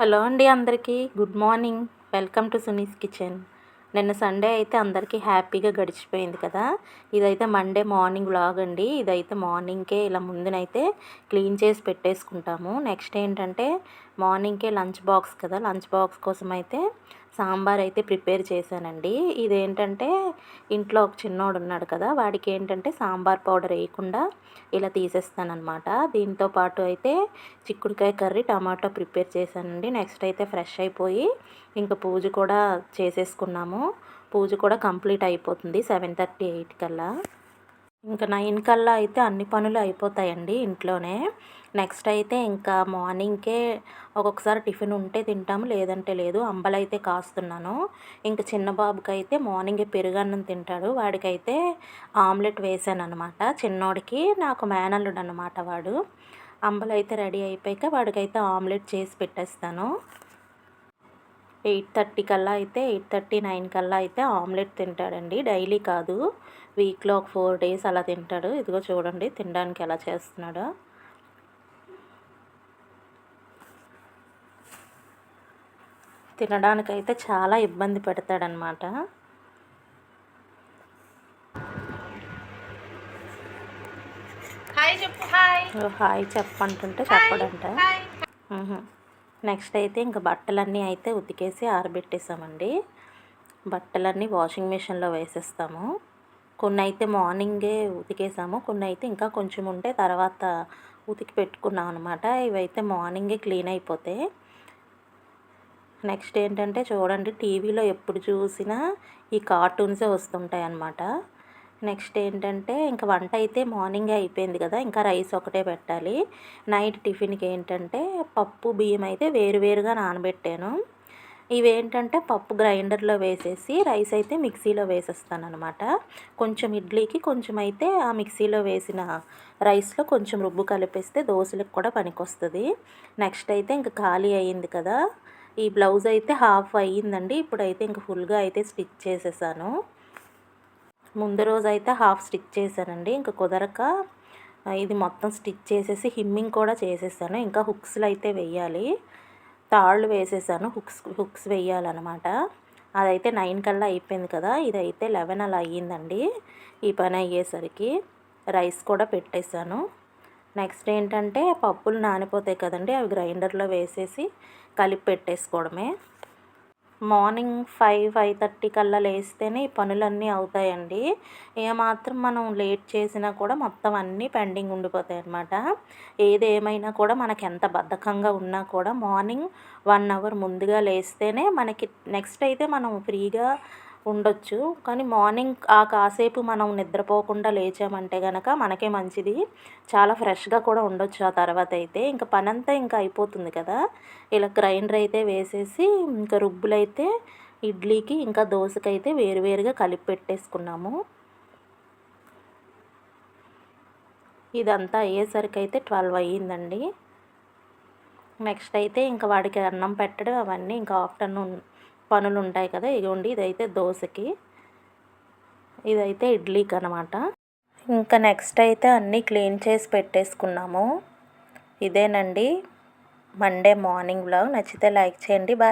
Hello అండి అందరికీ. Good morning. Welcome to Suni's kitchen. నిన్న సండే అయితే అందరికీ హ్యాపీగా గడిచిపోయింది కదా. ఇదైతే మండే మార్నింగ్ వ్లాగ్ అండి. ఇదైతే మార్నింగ్కే ఇలా ముందునైతే క్లీన్ చేసి పెట్టేసుకుంటాము. నెక్స్ట్ ఏంటంటే మార్నింగ్కే లంచ్ బాక్స్ కదా. లంచ్ బాక్స్ కోసం అయితే సాంబార్ అయితే ప్రిపేర్ చేశానండి. ఇదేంటంటే ఇంట్లో ఒక చిన్నోడు ఉన్నాడు కదా వాడికి ఏంటంటే సాంబార్ పౌడర్ వేయకుండా ఇలా తీసేస్తానమాట దీంతో పాటు అయితే చిక్కుడుకాయ కర్రీ టమాటో ప్రిపేర్ చేశానండి. నెక్స్ట్ అయితే ఫ్రెష్ అయిపోయి ఇంకా పూజ కూడా చేసేసుకున్నాము. పూజ కూడా కంప్లీట్ అయిపోతుంది సెవెన్ థర్టీ ఎయిట్ కల్లా. ఇంకా నైన్ కల్లా అయితే అన్ని పనులు అయిపోతాయండి ఇంట్లోనే. నెక్స్ట్ అయితే ఇంకా మార్నింగ్కే ఒక్కొక్కసారి టిఫిన్ ఉంటే తింటాము లేదంటే లేదు. అంబలైతే కాస్తున్నాను. ఇంకా చిన్న బాబుకి అయితే మార్నింగే పెరుగన్నం తింటాడు. వాడికైతే ఆమ్లెట్ వేసాను అనమాట చిన్నోడికి నాకు మేనల్లుడు అనమాట వాడు. అంబలైతే రెడీ అయిపోయాక వాడికైతే ఆమ్లెట్ చేసి పెట్టేస్తాను. ఎయిట్ థర్టీ కల్లా అయితే ఎయిట్ థర్టీ నైన్ కల్లా అయితే ఆమ్లెట్ తింటాడండి. డైలీ కాదు. వీక్లో ఒక ఫోర్ డేస్ అలా తింటాడు. ఇదిగో చూడండి తినడానికి ఎలా చేస్తున్నాడో. తినడానికైతే చాలా ఇబ్బంది పెడతాడనమాట హాయ్ చెప్పు హాయ్. హాయ్ చెప్పంటుంటే చెప్పడంట. నెక్స్ట్ అయితే ఇంకా బట్టలన్నీ అయితే ఉతికేసి ఆరబెట్టేసామండి. బట్టలన్నీ వాషింగ్ మిషన్లో వేసేస్తాము. కొన్ని అయితే మార్నింగే ఉతికేసాము. కొన్ని అయితే ఇంకా కొంచెం ఉంటే తర్వాత ఉతికి పెట్టుకున్నాం అనమాట ఇవైతే మార్నింగే క్లీన్ అయిపోతాయి. నెక్స్ట్ ఏంటంటే చూడండి టీవీలో ఎప్పుడు చూసినా ఈ కార్టూన్సే వస్తుంటాయి అన్నమాట నెక్స్ట్ ఏంటంటే ఇంకా వంట అయితే మార్నింగే అయిపోయింది కదా ఇంకా రైస్ ఒకటే పెట్టాలి. నైట్ టిఫిన్కి ఏంటంటే పప్పు బియ్యం అయితే వేరువేరుగా నానబెట్టాను. ఇవేంటంటే పప్పు గ్రైండర్లో వేసేసి రైస్ అయితే మిక్సీలో వేసేస్తాను అనమాట కొంచెం ఇడ్లీకి కొంచెం అయితే ఆ మిక్సీలో వేసిన రైస్లో కొంచెం రుబ్బు కలిపేస్తే దోశలకు కూడా పనికొస్తుంది. నెక్స్ట్ అయితే ఇంకా ఖాళీ అయ్యింది కదా ఈ బ్లౌజ్ అయితే హాఫ్ అయ్యిందండి. ఇప్పుడైతే ఇంక ఫుల్గా అయితే స్టిచ్ చేసేసాను. ముందు రోజు అయితే హాఫ్ స్టిచ్ చేశానండి. ఇంకా కుదరక ఇది మొత్తం స్టిచ్ చేసేసి హిమ్మింగ్ కూడా చేసేసాను. ఇంకా హుక్స్లు అయితే వెయ్యాలి. తాళ్ళు వేసేసాను. హుక్స్ హుక్స్ వెయ్యాలన్నమాట. అదైతే నైన్ కల్లా అయిపోయింది కదా. ఇదైతే లెవెన్ అలా అయ్యిందండి ఈ పని అయ్యేసరికి. రైస్ కూడా పెట్టేశాను నెక్స్ట్ ఏంటంటే పప్పులు నానిపోతాయి కదండి అవి గ్రైండర్లో వేసేసి కలిపి పెట్టేసుకోవడమే. మార్నింగ్ ఫైవ్ ఫైవ్ థర్టీ కల్లా లేస్తేనే ఈ పనులన్నీ అవుతాయండి. ఏమాత్రం మనం లేట్ చేసినా కూడా మొత్తం అన్నీ పెండింగ్ ఉండిపోతాయి అన్నమాట. ఏది ఏమైనా కూడా మనకి ఎంత బద్ధకంగా ఉన్నా కూడా మార్నింగ్ వన్ అవర్ ముందుగా లేస్తేనే మనకి నెక్స్ట్ అయితే మనం ఫ్రీగా ఉండొచ్చు. కానీ మార్నింగ్ ఆ కాసేపు మనం నిద్రపోకుండా లేచామంటే కనుక మనకే మంచిది. చాలా ఫ్రెష్గా కూడా ఉండొచ్చు ఆ తర్వాత అయితే. ఇంకా పనంతా ఇంకా అయిపోతుంది కదా. ఇలా గ్రైండర్ అయితే వేసేసి ఇంకా రుబ్బులైతే ఇడ్లీకి ఇంకా దోశకైతే వేరువేరుగా కలిపి పెట్టేసుకున్నాము. ఇదంతా అయ్యేసరికి అయితే ట్వెల్వ్ అయ్యిందండి. నెక్స్ట్ అయితే ఇంకా వాడికి అన్నం పెట్టడం అవన్నీ ఇంకా ఆఫ్టర్నూన్ పనులు ఉంటాయి కదా ఇగోండి ఇదైతే దోశకి. ఇదైతే ఇడ్లీకి అనమాట ఇంకా నెక్స్ట్ అయితే అన్నీ క్లీన్ చేసి పెట్టేసుకున్నాము. ఇదేనండి మండే మార్నింగ్ బ్లాగ్ నచ్చితే లైక్ చేయండి. బాయ్.